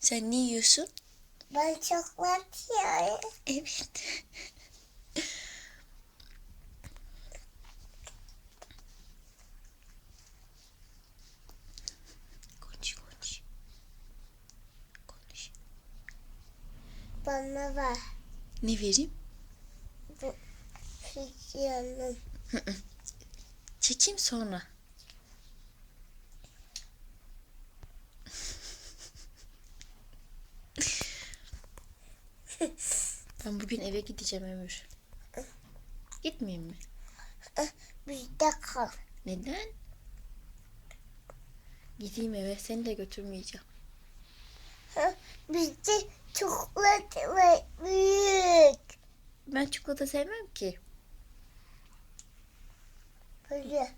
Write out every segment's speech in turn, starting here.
Sen ne yiyorsun? Ben çikolata yiyorum. Evet. konuş konuş. Konuş. Bana ver. Ne vereyim? Bu fizyonum. Çekeyim sonra. Ben bugün eve gideceğim Ömür. Gitmeyeyim mi? Bizde kal. Neden? Gideyim eve seni de götürmeyeceğim. Bizde çikolata var. Büyük. Ben çikolata sevmem ki. Böyle.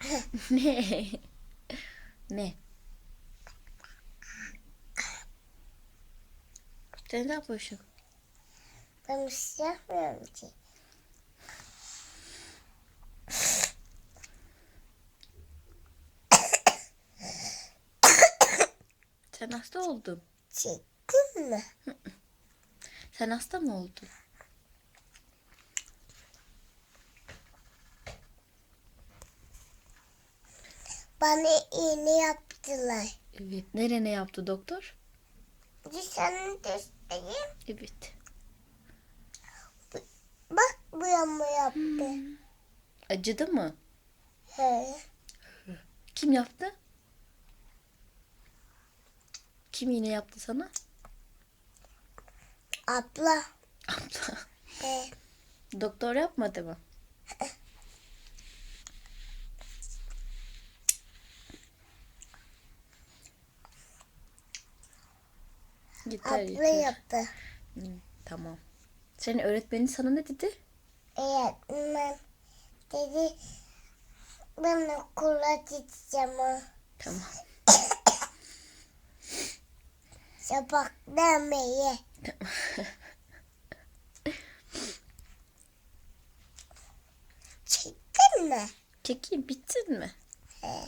ne? ne? Sen ne yapıyorsun? Ben bir şey yapmıyorum ki. Sen hasta oldun. Çektin mi? Sen hasta mı oldun? Bana iğne yaptılar. Evet. Nerene yaptı doktor? Sana göstereyim. Evet. Bak bu yama yaptı. Acıdı mı? He. Kim yaptı? Kim iğne yaptı sana? Abla. Abla. He. Doktor yapmadı mı? Yeter Abla yeter. yaptı. Hı, tamam. Senin öğretmenin sana ne dedi? Öğretmen dedi ben okula gideceğim. Tamam. Sabahtan beri. Çektin mi? Çekeyim bitsin mi? He.